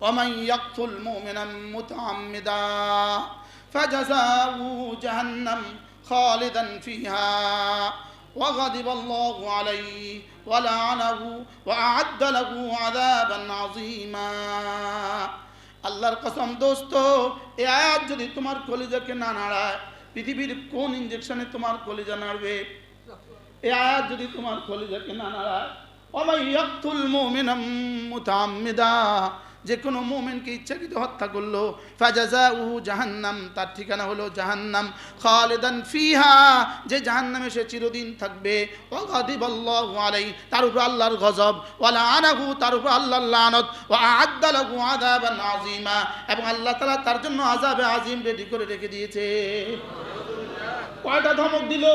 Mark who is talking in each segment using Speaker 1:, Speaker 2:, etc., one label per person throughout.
Speaker 1: ومن يقتل مؤمنا متعمدا فجزاؤه جهنم خالدا فيها وغضب الله عليه ولعنه وأعد له عذابا عظيما আল্লাহর কসম দোস্ত এ আয়াত যদি তোমার কলিজাকে না নাড়ায় পৃথিবীর কোন ইঞ্জেকশনে তোমার কলিজা নাড়বে এ আয়াত যদি তোমার কলিজাকে না নাড়ায় অমাই ইয়াকতুল মুমিনাম মুতাআম্মিদা যে কোনো মুমিনকে ইচ্ছাকৃত হত্যা করল। ফাজাজাউহু জাহান্নাম, তার ঠিকানা হলো জাহান্নাম। খালেদান ফিহা, যে জাহান্নামে সে চিরদিন থাকবে। ওয়া গাদিবাল্লাহু আলাইহি, তার উপর আল্লাহর গজব। ওয়া লাআনাহু তার উপর আল্লাহর লানত। ওয়া আ'আদ্দা লাহু আযাবান আযীমা, এবং আল্লাহ তালা তার জন্য আযাবে আজিম রেডি করে রেখে দিয়েছে। কয়টা ধমক দিল?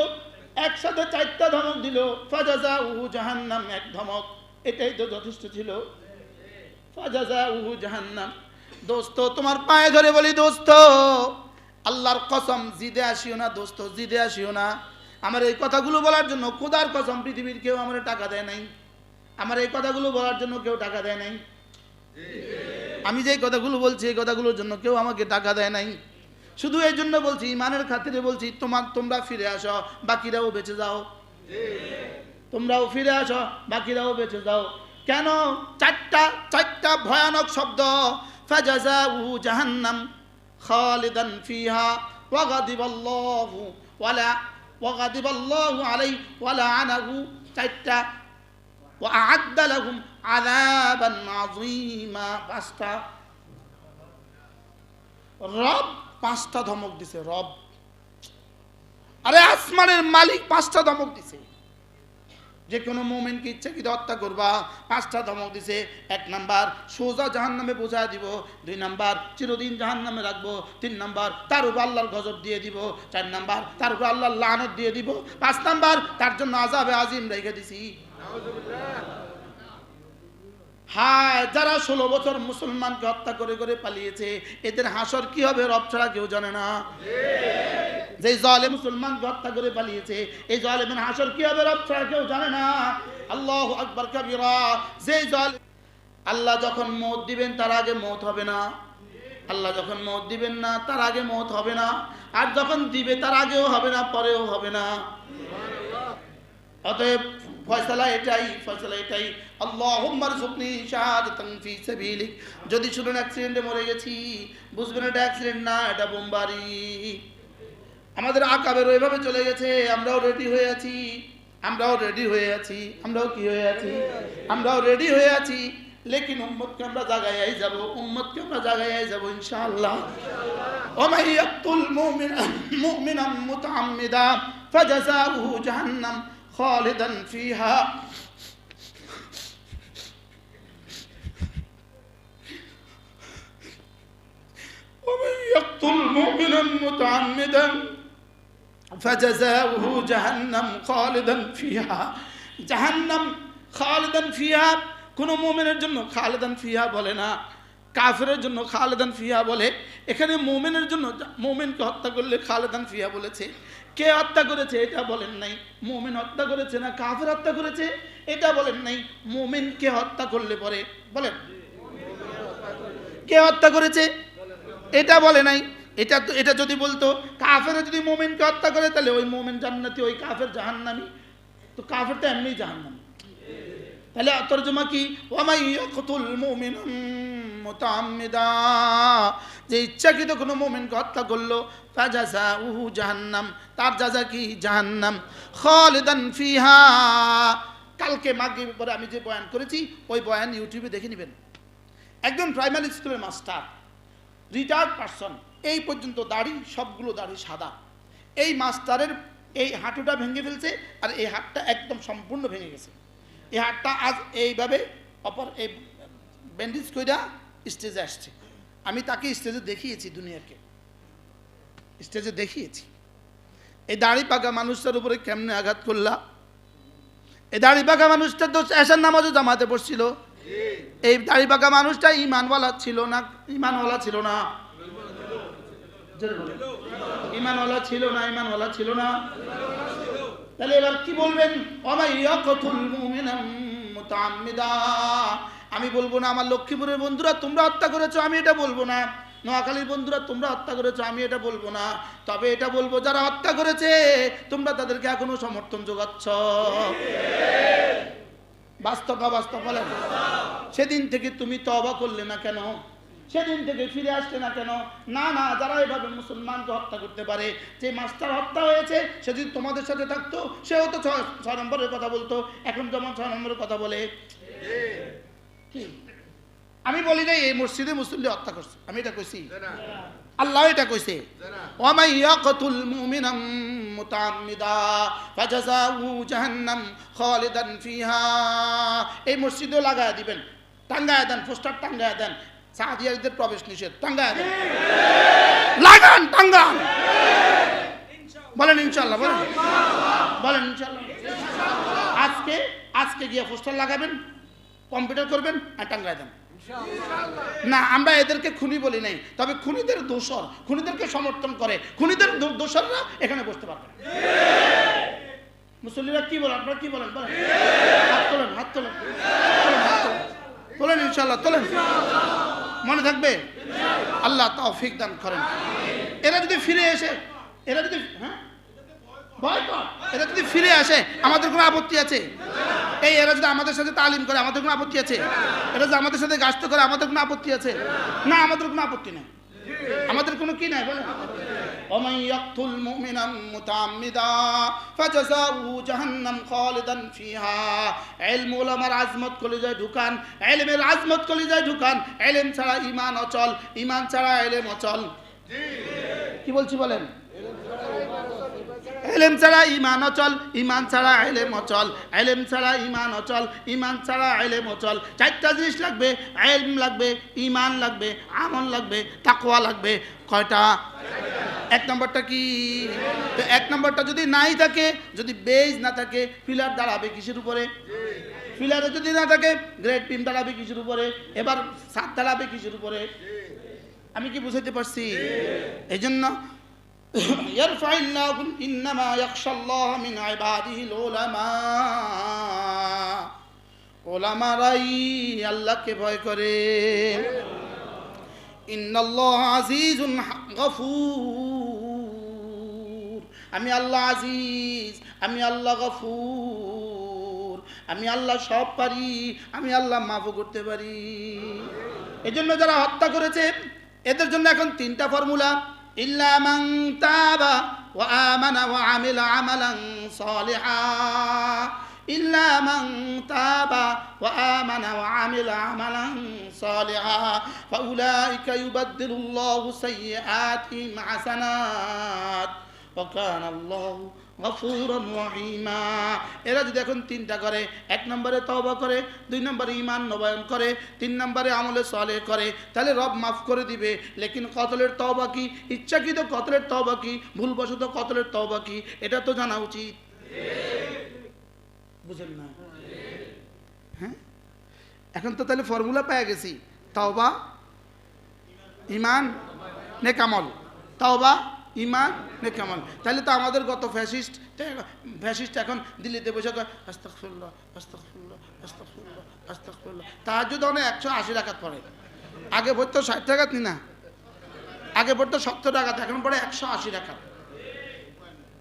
Speaker 1: একসাথে চারটা ধমক দিল। ফাজাজা উহু জাহান্নাম, এক ধমক। এটাই তো যথেষ্ট ছিল। ফাজাজা উহু দোস্ত, তোমার পায়ে ধরে বলি দোস্ত, আল্লাহর কসম, জিদে আসিও না দোস্ত, জিদে আসিও না। আমার এই কথাগুলো বলার জন্য খোদার কসম, পৃথিবীর কেউ আমার টাকা দেয় নাই। আমার এই কথাগুলো বলার জন্য কেউ টাকা দেয় নাই। আমি যে কথাগুলো বলছি, এই কথাগুলোর জন্য কেউ আমাকে টাকা দেয় নাই। শুধু এই জন্য বলছি, ইমানের খাতিরে বলছি তোমার তোমরা ফিরে আসো, বাকিরাও বেঁচে যাও। তোমরাও ফিরে আসো, বাকিরাও বেঁচে যাও। কেন চারটা চারটা ভয়ানক শব্দ ফাজাজাউহু জাহান্নাম খালিদান ফিহা ওয়াগাদিবাল্লাহু ওয়ালা ওয়াগাদিবাল্লাহু আলাইহি ওয়ালা আনাহু চারটা وأعد لهم عذابا عظيما পাঁচটা রব পাঁচটা ধমক দিছে রব আরে আসমানের মালিক পাঁচটা ধমক দিছে যে কোনো মোমেনকে ইচ্ছাকৃত হত্যা করবা। পাঁচটা ধমক দিছে। এক নাম্বার, সোজা জাহান নামে বোঝা দিব। দুই নাম্বার, চিরদিন জাহান নামে রাখব। তিন নাম্বার, তার উপর আল্লাহর গজব দিয়ে দিব। চার নাম্বার, তার উপর আল্লাহর লানত দিয়ে দিব। পাঁচ নাম্বার, তার জন্য আজাবে আজিম রেখে দিছি। হায়, যারা ষোলো বছর মুসলমানকে হত্যা করে করে পালিয়েছে, এদের হাসর কি হবে? রব ছাড়া কেউ জানে না। যে জলে মুসলমানকে হত্যা করে পালিয়েছে, এই জলেমের হাসর কি হবে ছাড়া কেউ জানে না। আল্লাহ আকবর কবিরা, যে জল আল্লাহ যখন মত দিবেন তার আগে মত হবে না। আল্লাহ যখন মত দিবেন না, তার আগে মত হবে না। আর যখন দিবে তার আগেও হবে না, পরেও হবে না। অতএব ফয়সালা এটাই ফয়সালা এটাই। আল্লাহুম্মার সুবনি শাহাদাতান ফি সাবিলিক। যদি শুনুন অ্যাক্সিডেন্টে মরে গেছি, বুঝবেন এটা অ্যাক্সিডেন্ট না, এটা বোমবারি আমাদের আকাবের ওইভাবে চলে গেছে আমরাও রেডি হয়ে আছি আমরাও রেডি হয়ে আছি আমরাও কি হয়ে আছি আমরাও রেডি হয়ে আছি লেকিন উম্মতকে আমরা জাগায় যাব উম্মতকে আমরা জাগায় যাব ইনশাআল্লাহ ومن يقتل مؤمنا مؤمنا متعمدا فجزاؤه جهنم خالدا فيها ومن يقتل مؤمنا متعمدا فجزاؤه جهنم خالدا فيها جهنم خالدا فيها কোন মুমিনের জন্য খালেদান ফিহা বলে না কাফেরের জন্য খালেদান ফিহা বলে এখানে মুমিনের জন্য মুমিনকে হত্যা করলে খালেদান ফিহা বলেছে কে হত্যা করেছে এটা বলেন নাই মুমিন হত্যা করেছে না কাফের হত্যা করেছে এটা বলেন নাই মুমিনকে হত্যা করলে পরে বলেন কে হত্যা করেছে এটা বলে নাই এটা তো এটা যদি বলতো কাফের যদি মোমেনকে হত্যা করে, তাহলে ওই মোমেন জান্নাতি, ওই কাফের জাহান্নামি। তো কাফের তো এমনি জাহান্নামি। তাহলে তর্জমা কি? ওয়ামাই ইয়াকতুল মুমিনাম মুতাআম্মিদা। যে ইচ্ছাকৃত কোনো মুমিনকে হত্যা করল ফাজাযাউহু জাহান্নাম। তার যাজা কি? জাহান্নাম। খালিদান ফিহা। কালকে মাগরিবের পরে আমি যে বয়ান করেছি, ওই বয়ান ইউটিউবে দেখে নেবেন। একজন প্রাইমারি স্কুলের মাস্টার রিটায়ার্ড পারসন এই পর্যন্ত দাড়ি সবগুলো দাড়ি সাদা। এই মাস্টারের এই হাঁটুটা ভেঙে ফেলছে আর এই হাতটা একদম সম্পূর্ণ ভেঙে গেছে। এই হাতটা আজ এইভাবে অপর এই ব্যান্ডেজ কইরা স্টেজে আসছে। আমি তাকে স্টেজে দেখিয়েছি দুনিয়াকে। স্টেজে দেখিয়েছি। এই দাড়ি পাকা মানুষটার উপরে কেমনে আঘাত করলা? এই দাড়ি পাকা মানুষটা তো এসার নামাজও জামাতে পড়ছিল। এই দাড়ি পাকা মানুষটা ইমানওয়ালা ছিল না ইমানওয়ালা ছিল না। ইমানওয়ালা ছিল না, ইমানওয়ালা ছিল না। তাহলে এবার কি বলবেন? আমি বলব না, আমার লক্ষ্মীপুরের বন্ধুরা, তোমরা হত্যা করেছ, আমি এটা বলব না। নোয়াখালীর বন্ধুরা, তোমরা হত্যা করেছ, আমি এটা বলব না। তবে এটা বলব, যারা হত্যা করেছে, তোমরা তাদেরকে এখনও সমর্থন যোগাচ্ছ। বাস্তব বাস্তব বলেন। সেদিন থেকে তুমি তবা করলে না কেন? সেদিন থেকে ফিরে আসছে না কেন? না না যারা এভাবে মুসলমানকে হত্যা করতে পারে যে মাস্টার হত্যা হয়েছে সে যদি তোমাদের সাথে থাকতো সেও তো ছয় নম্বরের কথা বলতো এখন যেমন ছয় নম্বরের কথা বলে। আমি বলি নাই এই মসজিদে মুসল্লি হত্যা করছে। আমি এটা কইছি। আল্লাহ এটা কইছে। ওয়ামাই ইয়াকতুল মুমিনা মুতাআম্মিদা ফাজাযাহু জাহান্নাম খালিদান ফিহা। এই মসজিদেও লাগায় দিবেন টাঙ্গায় দেন পোস্টার টাঙ্গায় দেন। সাহাদিয়াদের প্রবেশ নিষেধ। টাঙ্গায় দেন লাগান টাঙ্গান বলেন ইনশাআল্লাহ বলেন। বলেন ইনশাআল্লাহ। আজকে আজকে গিয়ে পোস্টার লাগাবেন কম্পিউটার করবেন আর টাঙ্গায় দেন। না আমরা এদেরকে খুনি বলি নাই তবে খুনিদের দোষর খুনিদেরকে সমর্থন করে খুনিদের দো- দোসররা এখানে বসতে পারবে মুসল্লিরা কি বলেন আপনারা কি বলেন বলেন। হাত তোলেন। হাত তোলেন, হাত তোলেন। তোলেন ইনশাল্লাহ তোলেন। মনে থাকবে? আল্লাহ তৌফিক দান করেন। এরা যদি ফিরে এসে, এরা যদি হ্যাঁ? এরা যদি ফিরে আসে, আমাদের কোনো আপত্তি আছে? এই এরা যদি আমাদের সাথে তালিম করে, আমাদের কোনো আপত্তি আছে? এরা যদি আমাদের সাথে গাছ করে, আমাদের কোনো আপত্তি আছে? না, আমাদের কোনো আপত্তি নেই। আমাদের কোনো কি নাই? বলে ومن يقتل مؤمنا متعمدا فجزاؤه جهنم خالدا فيها علم উলামার আজমত কলিজায় ঢুকান ইলমের আজমত কলিজায় ঢুকান ইলম ছাড়া ঈমান অচল ঈমান ছাড়া ইলম অচল কি বলছি বলেন এলেম ছাড়া ইমান অচল ইমান ছাড়া এলেম অচল এলেম ছাড়া ইমান অচল ইমান ছাড়া এলেম অচল চারটা জিনিস লাগবে এলম লাগবে ইমান লাগবে আমল লাগবে তাকওয়া লাগবে কয়টা এক নম্বরটা কি? তো এক নম্বরটা যদি নাই থাকে, যদি বেজ না থাকে ফিলার দাঁড়াবে কিসের উপরে? ফিলারে যদি না থাকে গ্রেড পিম দাঁড়াবে কিসের উপরে? এবার সাত দাঁড়াবে কিসের উপরে? আমি কি বুঝাইতে পারছি? এই জন্য ওলামারাই আল্লাহকে ভয় করে। ইন্নাল্লাহ আজিজুন গফুর। আমি আল্লাহ আজিজ, আমি আল্লাহ গফুর, আমি আল্লাহ সব পারি, আমি আল্লাহ মাফও করতে পারি। এজন্য যারা হত্যা করেছে, এদের জন্য এখন তিনটা ফর্মুলা। ইল্লা মান তাবা ওয়া আমানা ওয়া আমিলা আমালান সালিহা। ইল্লা মান তাবা ওয়া আমানা ওয়া আমিলা আমালান সালিহা। ফাউলাইকা ইউবাদদিলুল্লাহু সাইয়্যাতিহিম এরা যদি এখন তিনটা করে, এক নম্বরে তওবা করে, দুই নম্বরে ইমান নবায়ন করে, তিন নম্বরে আমলে সলে করে, তাহলে রব মাফ করে দিবে। লেকিন কতলের তওবা কি? ইচ্ছাকৃত কতলের তওবা কি? ভুলবশত কতলের তওবা কি? এটা তো জানা উচিত। বুঝেন না? হ্যাঁ? এখন তো তাহলে ফর্মুলা পেয়ে গেছি। তওবা ইমান নেকামল তওবা ইমান নেকামল তাহলে তো আমাদের গত ফ্যাসিস্ট ফ্যাসিস্ট এখন দিল্লিতে বসে আস্তাকফিরুল্লাহ আস্তাকফিরুল্লাহ আস্তাকফিরুল্লাহ তাহাজ্জুদ অনেক একশো আশি টাকা পড়ে। আগে পড়তো ষাট টাকা নি না? আগে পড়তো সত্তর টাকা এখন পড়ে একশো আশি টাকা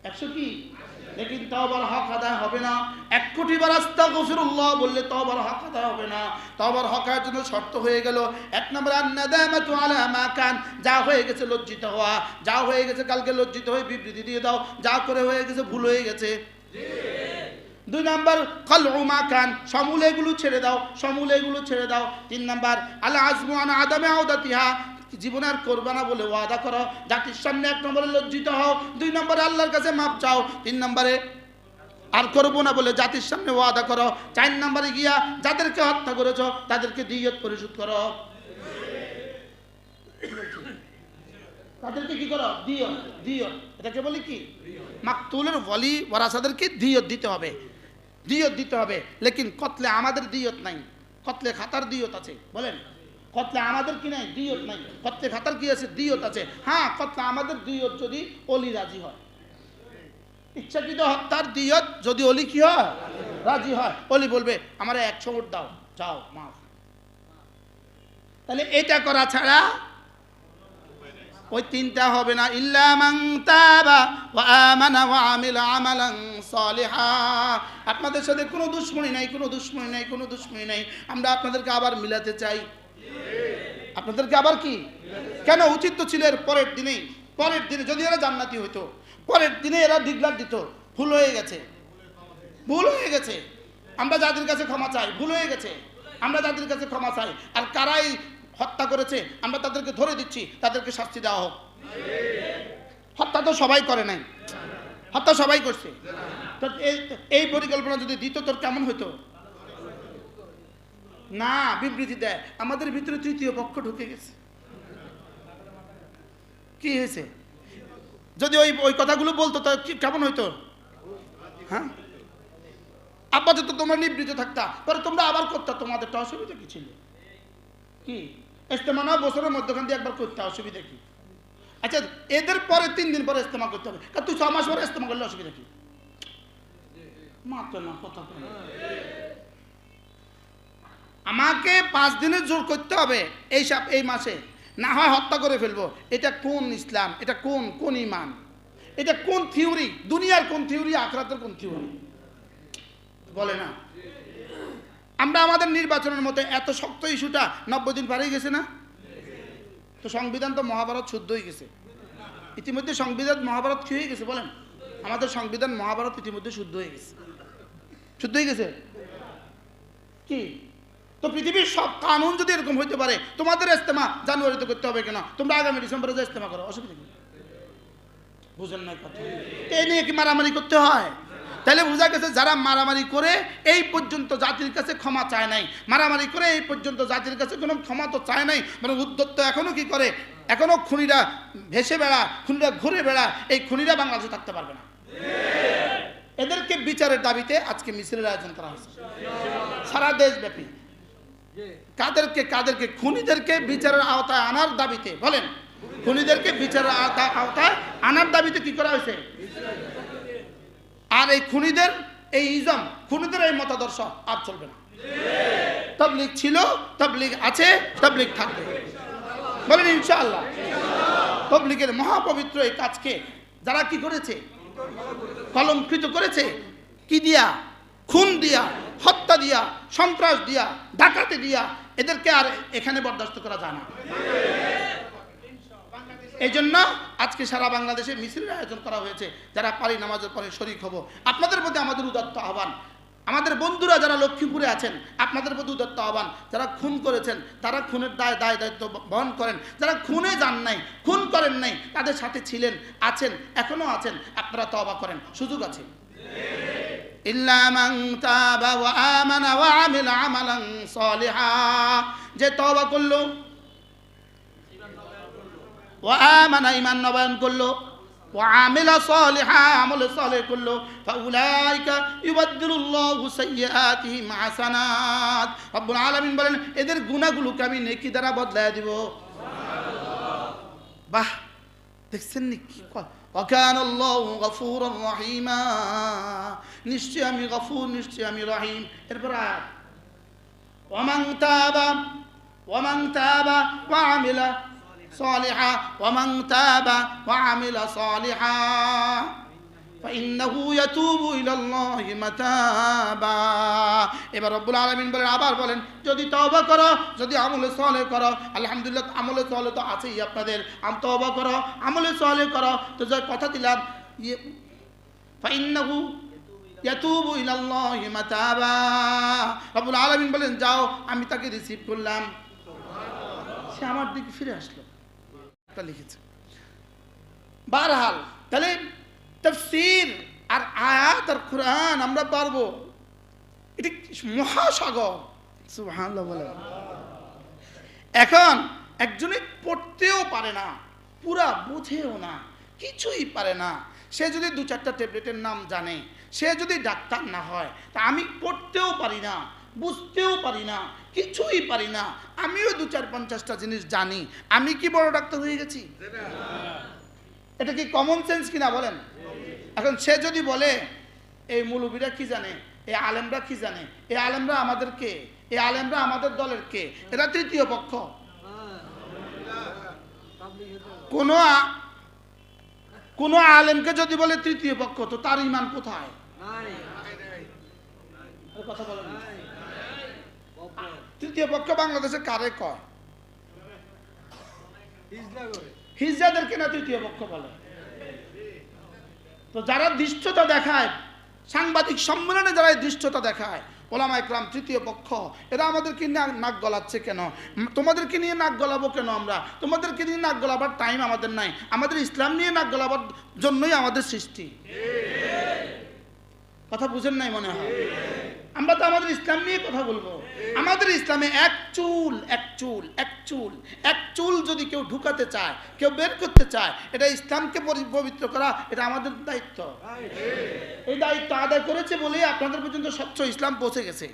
Speaker 1: একশো কি? লেকিন তওবার হক আদায় হবে না। এক কোটি বার আস্তা আস্তাগফিরুল্লাহ বললে তওবার হক আদায় হবে না। তওবার হক আদায়ের জন্য শর্ত হয়ে গেল, এক নম্বর আন্নাদামাতু আলা মা যা হয়ে গেছে লজ্জিত হওয়া, যা হয়ে গেছে কালকে লজ্জিত হয়ে বিবৃতি দিয়ে দাও, যা করে হয়ে গেছে ভুল হয়ে গেছে। দুই নাম্বার কলউমা খান সমূলে এগুলো ছেড়ে দাও, সমূলে এগুলো ছেড়ে দাও। তিন নাম্বার আল্লাহ আজমান আদামে আওদাতিহা। জীবনে আর করবে না বলে ওয়াদা করো। জাতির সামনে এক নম্বরে লজ্জিত হও, দুই নম্বরে আল্লাহর কাছে মাপ চাও, তিন নম্বরে আর করব না বলে জাতির সামনে ওয়াদা করো। চার নম্বরে গিয়া যাদেরকে হত্যা করেছ, তাদেরকে দিয়ত পরিশোধ করো। তাদেরকে কি করো? এটাকে বলি কি? দিতে হবে। দিতে হবে। লেকিন কতলে আমাদের দিয়ত নাই, কতলে খাতার দিয়ত আছে, বলেন। কতলে আমাদের কি নাই? দিয়ত নাই। কতলে খাতার কি আছে? দিয়ত আছে। হ্যাঁ কতলে আমাদের দিয়ত যদি অলি রাজি হয়। ইচ্ছাকৃত হত্যার দিয়ত যদি অলি কি হয়? রাজি হয়। অলি বলবে, আমার একশো ভোট দাও। যাও, মাফ। তাহলে এটা করা ছাড়া ওই তিনটা হবে না। ইল্লা তাবা ওয়া আমানা ওয়া আমিলা আমালান সালিহা। আপনাদের সাথে কোনো দুশ্মনী নাই, কোনো দুশ্মনী নাই, কোনো দুশ্মনী নাই। আমরা আপনাদেরকে আবার মিলাতে চাই। আপনাদেরকে আবার কি? কেন উচিত তো ছিল এর পরের দিনেই? পরের দিনে যদি এরা জান্নাতি হইতো, পরের দিনে এরা ডিগলার দিত, ভুল হয়ে গেছে। ভুল হয়ে গেছে। আমরা যাদের কাছে ক্ষমা চাই, ভুল হয়ে গেছে। আমরা যাদের কাছে ক্ষমা চাই, আর কারাই হত্যা করেছে, আমরা তাদেরকে ধরে দিচ্ছি, তাদেরকে শাস্তি দেওয়া হোক। হত্যা তো সবাই করে নাই। হত্যা সবাই করছে। এই- পরিকল্পনা যদি দিত, তোর কেমন হতো না, বিবৃতি দেয়। আমাদের ভিতরে তৃতীয় পক্ষ ঢুকে গেছে। কি হয়েছে? যদি ওই ওই কথাগুলো বলতো, তো কেমন হইতো? হ্যাঁ? আপাতত তোমরা নিবৃত থাকতা, পরে তোমরা আবার করতা, তোমাদের তো অসুবিধা কি ছিল? কি? ইস্তেমা না বছরের মধ্যখান দিয়ে একবার করতে, অসুবিধা কি? আচ্ছা এদের পরে তিন দিন পরে ইস্তেমা করতে হবে। কারণ তুই ছ মাস পরে ইস্তেমা করলে অসুবিধা কি? মাত্র না, কথা। আমাকে পাঁচ দিনের জোর করতে হবে এই সাপ এই মাসে। না হয় হত্যা করে ফেলব। এটা কোন ইসলাম? এটা কোন কোন ইমান? এটা কোন থিওরি? দুনিয়ার কোন থিওরি, আখরাতের কোন থিওরি? বলে না। আমরা আমাদের নির্বাচনের মতো এত শক্ত ইস্যুটা নব্বই দিন পারেই গেছে না? তো সংবিধান তো মহাভারত শুদ্ধ হয়ে গেছে। ইতিমধ্যে সংবিধান মহাভারত কি হয়ে গেছে বলেন? আমাদের সংবিধান মহাভারত ইতিমধ্যে শুদ্ধ হয়ে গেছে। শুদ্ধ হয়ে গেছে? কি? তো পৃথিবীর সব কানুন যদি এরকম হইতে পারে তোমাদের ইস্তেমা জানুয়ারিতে করতে হবে কেন? তোমরা আগামী ডিসেম্বরে যে ইস্তেমা করো অসুবিধা কি? বুঝেন না কথা। এই নিয়ে কি মারামারি করতে হয়? তাহলে বোঝা গেছে যারা মারামারি করে এই পর্যন্ত জাতির কাছে ক্ষমা চায় নাই। মারামারি করে এই পর্যন্ত জাতির কাছে কোনো ক্ষমা তো চায় নাই মানে উদ্যত্ত এখনও কি করে? এখনও খুনিরা ভেসে বেড়া খুনিরা ঘুরে বেড়া এই খুনিরা বাংলাদেশে থাকতে পারবে না। এদেরকে বিচারের দাবিতে আজকে মিছিলের আয়োজন করা হয়েছে। সারা দেশব্যাপী। কাদেরকে কাদেরকে, খুনিদেরকে বিচারের আওতায় আনার দাবিতে, বলেন, খুনিদেরকে বিচারের আওতা- আওতায় আনার দাবিতে কি করা হয়েছে? আর এই খুনিদের, এই ইজম, খুনিদের এই মতাদর্শ আর চলবে না। তবলিগ ছিল, তবলিগ আছে, তবলিগ থাকবে। বলেন, ইনশাআল্লাহ। তবলিগের মহাপবিত্র এই কাজকে যারা কি করেছে? কলঙ্কিত করেছে? কি দিয়া? খুন দিয়া, হত্যা দিয়া, সন্ত্রাস দিয়া, ডাকাতি দিয়া, এদেরকে আর এখানে বরদাস্ত করা যায় না। এই জন্য আজকে সারা বাংলাদেশে মিছিলের আয়োজন করা হয়েছে, যারা পারি নামাজের পরে শরিক হব। আপনাদের প্রতি আমাদের উদাত্ত আহ্বান। আমাদের বন্ধুরা যারা লক্ষ্মীপুরে আছেন, আপনাদের প্রতি উদাত্ত আহ্বান। যারা খুন করেছেন, তারা খুনের দায় দায়, দায়িত্ব বহন করেন। যারা খুনে যান নাই, খুন করেন নাই, তাদের সাথে ছিলেন, আছেন, এখনও আছেন, আপনারা তবা করেন। সুযোগ আছে। ইল্লা মান তাবা ওয়া আমানা ওয়া আমিলা যে তওবা করল, ওয়া আমানা ঈমান নবায়ন করল, ওয়া আমিলা সালিহা, আমল সালেহ করল, ফাউলাইকা ইউবাদদিলুল্লাহু সাইয়্যাতিহিম হাসানাত। রব্বুল আলামিন বলেন, এদের গুনাহগুলোকে আমি নেকি দ্বারা বদলায় দিব। বাহ, দেখছেন নি কি ক- وكان الله غفورا رحيما নিশ্চয় আমি গফুর নিশ্চয় আমি রহিম এরপর আর ومن تاب ومن تاب وعمل صالحا ومن تاب وعمل صالحا فإنه يتوب إلى الله متابا এবার রব্বুল আলামিন বলেন, আবার বলেন, যদি তওবা করো, যদি আমলে সলে করো, আলহামদুলিল্লাহ, আমলে সলে তো আছেই আপনাদের। আম তওবা করো, আমলে সলে করো। তো যে কথা দিলাম ইয়ে ফাইন্নাহু ইয়াতুবু ইলাল্লাহি মাতাবা রব্বুল আলামিন বলেন, যাও, আমি তাকে রিসিভ করলাম। সে আমার দিকে ফিরে আসলো। এটা লিখেছে। বারহাল, তাহলে তফসির আর আয়াত আর কোরআন আমরা পারব। এটি মহাসাগর। এখন একজনে পড়তেও পারে না, পুরা বুঝেও না, কিছুই পারে না। সে যদি দু চারটা ট্যাবলেটের নাম জানে, সে যদি ডাক্তার না হয়, তা আমি পড়তেও পারি না, বুঝতেও পারি না, কিছুই পারি না। আমিও দু চার পঞ্চাশটা জিনিস জানি, আমি কি বড় ডাক্তার হয়ে গেছি? এটা কি কমন সেন্স কিনা বলেন? এখন সে যদি বলে, এই মুলুবিরা কি জানে? এই আলেমরা কি জানে? এই আলেমরা আমাদের কে? এই আলেমরা আমাদের দলের কে? এরা তৃতীয় পক্ষ। কোনো কোনো আলেমকে যদি বলে তৃতীয় পক্ষ, তো তার ইমান কোথায়? তৃতীয় পক্ষ বাংলাদেশে কারে কয়? হিজড়াদেরকে না তৃতীয় পক্ষ বলে? তো যারা দৃষ্টতা দেখায়, সাংবাদিক সম্মেলনে যারা দৃষ্টতা দেখায়, ওলামা একরাম, তৃতীয় পক্ষ, এরা আমাদেরকে নিয়ে নাক গলাচ্ছে কেন? তোমাদেরকে নিয়ে নাক গলাবো কেন আমরা? তোমাদেরকে নিয়ে নাক গলাবার টাইম আমাদের নাই। আমাদের ইসলাম নিয়ে নাক গলাবার জন্যই আমাদের সৃষ্টি। কথা বুঝেন নাই মনে হয়? আমরা তো আমাদের ইসলাম নিয়ে কথা বলব। আমাদের ইসলামে এক চুল এক চুল এক চুল এক চুল যদি কেউ ঢুকাতে চায়, কেউ বের করতে চায়, এটা ইসলামকে পবিত্র করা, এটা আমাদের দায়িত্ব। এই দায়িত্ব আদায় করেছে বলেই আপনাদের পর্যন্ত স্বচ্ছ ইসলাম পৌঁছে গেছে।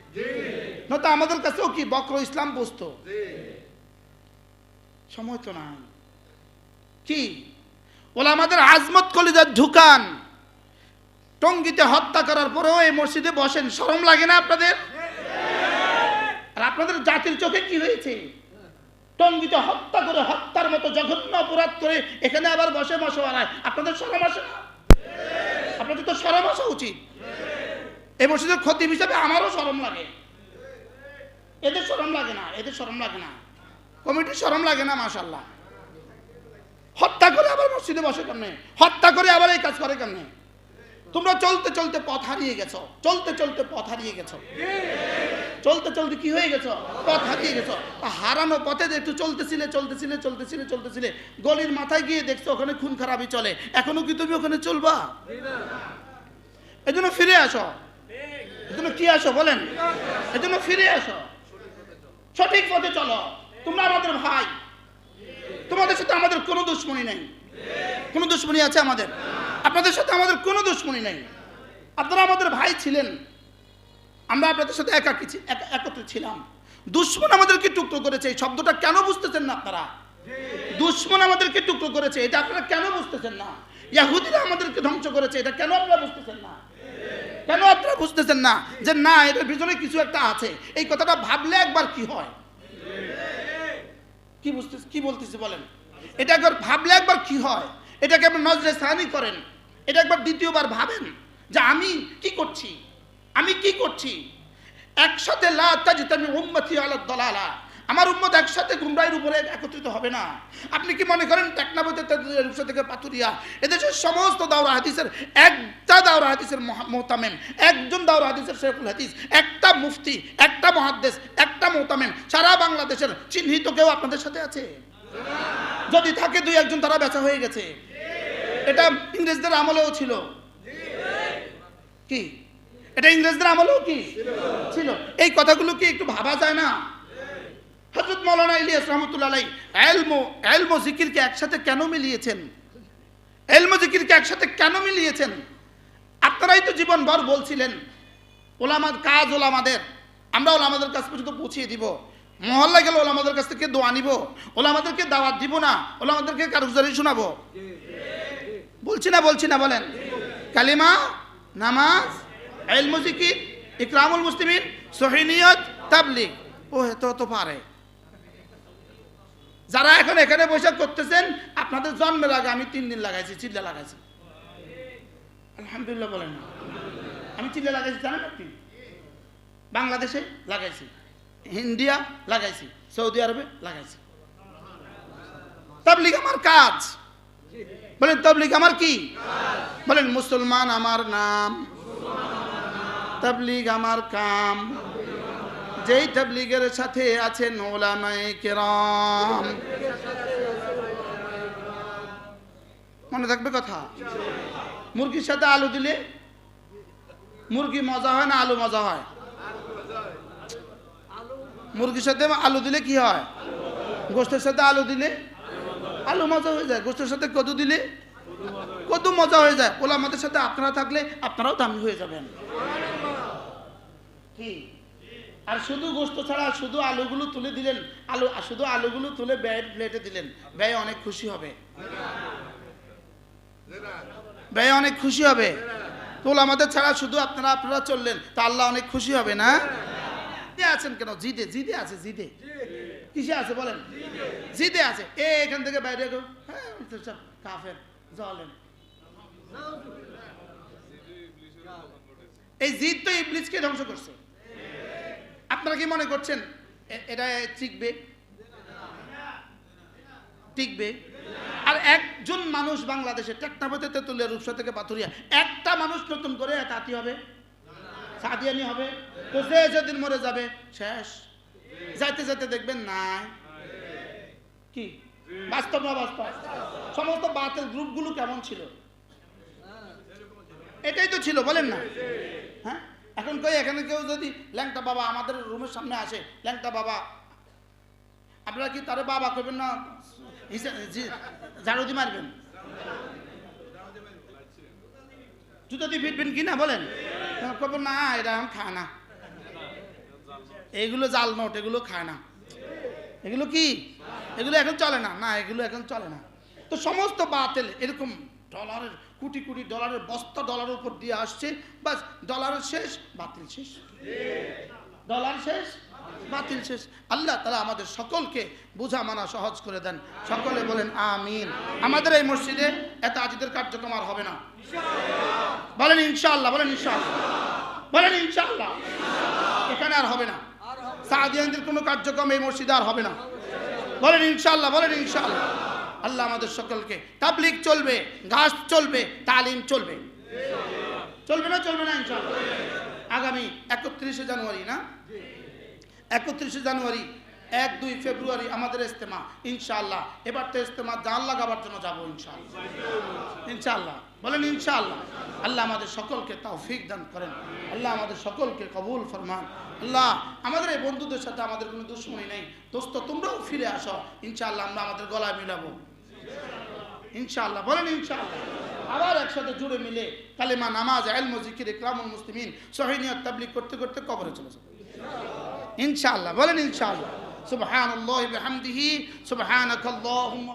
Speaker 1: নয়তো আমাদের কাছেও কি বক্র ইসলাম বসতো? সময় তো নাই। কি? ওলা আমাদের আজমত কলিজার ঢুকান। টঙ্গিতে হত্যা করার পরেও এই মসজিদে বসেন। শরম লাগে না আপনাদের? আপনাদের জাতির চোখে কি হয়েছে? টঙ্গিতে হত্যা করে হত্যার মতো জঘন্য অপরাধ করে এখানে আবার বসে বসে বাড়ায় আপনাদের শরম আসে না? আপনাদের তো শরম আসা উচিত। এই মসজিদের ক্ষতি হিসাবে আমারও শরম লাগে। এদের শরম লাগে না, এদের শরম লাগে না। কমিটির শরম লাগে না মাশাল্লাহ হত্যা করে আবার মসজিদে বসে কেমনে? হত্যা করে আবার এই কাজ করে কেমনে? তোমরা চলতে চলতে পথ হারিয়ে গেছো, চলতে চলতে পথ হারিয়ে গেছো। চলতে চলতে কি হয়ে গেছো? পথ হারিয়ে গেছো। হারানো পথে একটু চলতেছিলে চলতেছিলে চলতেছিলে চলতেছিলে, গলির মাথায় গিয়ে দেখছ ওখানে খুন খারাপই চলে। এখনও কি তুমি ওখানে চলবা? এজন্য ফিরে আসো। এজন্য কি আসো বলেন? এজন্য ফিরে আসো। সঠিক পথে চলো। তোমরা আমাদের ভাই। তোমাদের সাথে আমাদের কোনো দুশ্মনী নেই। কোনো দুশ্মনী আছে আমাদের? আপনাদের সাথে আমাদের কোনো দুশ্মনী নেই। আপনারা আমাদের ভাই ছিলেন। আমরা আপনাদের সাথে একাকি একত্রে ছিলাম। দুশ্মন আমাদেরকে টুকরো করেছে। এই শব্দটা কেন বুঝতেছেন না আপনারা? দুশ্মন আমাদেরকে টুকরো করেছে। এটা আপনারা কেন বুঝতেছেন না? ইয়াহুদিরা আমাদেরকে ধ্বংস করেছে। এটা কেন আপনারা বুঝতেছেন না? কেন আপনারা বুঝতেছেন না যে না এটার পিছনে কিছু একটা আছে? এই কথাটা ভাবলে একবার কি হয়? কি বুঝতে কি বলতেছি বলেন? এটা একবার ভাবলে একবার কি হয়? এটাকে আপনি নজরে সানি করেন। এটা একবার দ্বিতীয়বার ভাবেন যে আমি কি করছি? আমি কি করছি? একসাথে উম্মতি দালালা। আমার উম্মত একসাথে গুমরাইয়ের উপরে একত্রিত হবে না। আপনি কি মনে করেন টেকনাবতে রূপসা থেকে পাতুরিয়া এদেশের সমস্ত দাওরা হাদিসের একটা দাওরা হাদিসের মহা- মোহতামেম একজন দাওরা হাদিসের শেখুল হাদিস, একটা মুফতি, একটা মহাদ্দেশ একটা মোহতামেম সারা বাংলাদেশের চিহ্নিত কেউ আপনাদের সাথে আছে? যদি থাকে দুই একজন তারা বেচা হয়ে গেছে। এটা ইংরেজদের আমলেও ছিল। কি? এটা ইংরেজদের আমলেও কি? ছিল। এই কথাগুলো কি একটু ভাবা যায় না? হজরত মৌলানা ইলিয়াস রহমতুল্লাহ এলমো এলমো জিকিরকে একসাথে কেন মিলিয়েছেন? এলমো জিকিরকে একসাথে কেন মিলিয়েছেন? আপনারাই তো জীবনভর বলছিলেন, ওলামার কাজ ওলামাদের, আমরা ওলামাদের কাছ পর্যন্ত পৌঁছিয়ে দিব। মহল্লা গেলে ওলামাদের কাছ থেকে দোয়া নিব, ওলামাদেরকে দাওয়াত দিব না, ওলামাদেরকে কারুজারি শোনাবো। বলছি না বলছি না বলেন। কালিমা, নামাজ এলমো জিকির ইকরামুল মুসলিমিন সহিনিয়ত তাবলিগ ও তো তো পারে যারা এখন এখানে বৈশাখ করতেছেন, আপনাদের জন্মের আগে আমি তিন দিন লাগাইছি, চিল্লা লাগাইছি। আলহামদুলিল্লাহ বলেন আমি চিল্লা লাগাইছি, জানেন আপনি? বাংলাদেশে লাগাইছি, ইন্ডিয়া লাগাইছি, সৌদি আরবে লাগাইছি। তাবলিগ আমার কাজ। বলেন, তাবলিগ আমার কি? বলেন, মুসলমান আমার নাম। তাবলিগ আমার কাম। যেই তাবলিগের সাথে আছেন ওলামায়ে কেরাম। মনে থাকবে কথা? মুরগির সাথে আলু দিলে? মুরগি মজা হয় না আলু মজা হয়? মুরগির সাথে আলু দিলে কি হয়? গোষ্ঠের সাথে আলু দিলে? আলু মজা হয়ে যায়। গোষ্ঠের সাথে কদু দিলে? কদু মজা হয়ে যায়। ওলা আমাদের সাথে আপনারা থাকলে আপনারাও দামি হয়ে যাবেন। আর শুধু গোস্ত ছাড়া শুধু আলুগুলো তুলে দিলেন, আলু শুধু আলুগুলো তুলে ব্যয়ের প্লেটে দিলেন, ব্যয় অনেক খুশি হবে। ব্যয় অনেক খুশি হবে। তোল আমাদের ছাড়া শুধু আপনারা আপনারা চললেন, তা আল্লাহ অনেক খুশি হবে না? আছেন কেন? জিদে জিদে আছে, জিদে। কিসে আছে বলেন? জিদে আছে। এ, এখান থেকে বাইরে গো। হ্যাঁ কাফের, জলেন। এই জিদ তো ইবলিসকে ধ্বংস করছে। আপনারা কি মনে করছেন? এটা টিকবে? টিকবে? আর একজন মানুষ বাংলাদেশে টেকনাফতে তেতুলিয়া রূপসা থেকে পাথুরিয়া, একটা মানুষ নতুন করে তাঁতি হবে? সাদিয়ানি হবে? তো যেদিন মরে যাবে, শেষ। যাইতে যেতে দেখবেন নাই। কি? বাস্তব না বাস্তব? সমস্ত বাতিল গ্রুপগুলো কেমন ছিল? এটাই তো ছিল, বলেন না। হ্যাঁ? এখন কই, এখানে কেউ যদি ল্যাংটা বাবা আমাদের রুমের সামনে আসে, ল্যাংটা বাবা, আপনারা কি তারে বাবা করবেন না? হিসা- জি- ঝাড়ু দিয়ে মারবেন? জুতো দিয়ে ফিটবেন কি না, বলেন? করবেন না এটা এখন খায় না। এগুলো জাল নোট, এগুলো খায় না। এগুলো কি? এগুলো এখন চলে না। না, এগুলো এখন চলে না। তো সমস্ত বাতিল এরকম ডলারের, কোটি কোটি ডলারের বস্তা ডলারের উপর দিয়ে আসছে। বাস, ডলারের শেষ, বাতিল শেষ। ডলার শেষ, বাতিল শেষ। আল্লাহ তালা আমাদের সকলকে বোঝা মানা সহজ করে দেন। সকলে বলেন, আমিন। আমাদের এই মসজিদে এত আজিদের কার্যক্রম আর হবে না। বলেন, ইনশাআল্লাহ বলেন ইনশাআল্লাহ। বলেন, ইনশাআল্লাহ। এখানে আর হবে না। সাদিয়ানদের কোনো কার্যক্রম এই মসজিদে আর হবে না। বলেন, ইনশাআল্লাহ বলেন, ইনশাআল্লাহ। আল্লাহ আমাদের সকলকে তাবলিক চলবে, ঘাস চলবে, তালিম চলবে। চলবে না চলবে না আগামী একত্রিশে জানুয়ারি না? একত্রিশে জানুয়ারি, এক, দুই ফেব্রুয়ারি আমাদের ইস্তেমা ইনশাআল্লাহ। এবার তো ইস্তেমা জান লাগাবার জন্য যাব ইনশাআল্লাহ। ইনশাআল্লাহ। বলেন ইনশাআল্লাহ। আল্লাহ আমাদের সকলকে তৌফিক দান করেন। আল্লাহ আমাদের সকলকে কবুল ফরমান। আল্লাহ, আমাদের এই বন্ধুদের সাথে আমাদের কোনো দুশ্মনী নেই। দোস্ত, তোমরাও ফিরে আসো। ইনশাআল্লাহ আমরা আমাদের গলায় মিলাবো। ইনশাআল্লাহ, বলেন ইনশাআল্লাহ। আবার একসাথে জুড়ে মিলে কালেমা, নামাজ আলম জিকির, ইকরামুল মুসলিমিন সহিনিয়ত তাবলিগ করতে করতে কবরে চলে যাবে। ইনশাআল্লাহ, বলেন ইনশাআল্লাহ। সুবহানাল্লাহি বিহামদিহি, সুবহানাকাল্লাহুম্মা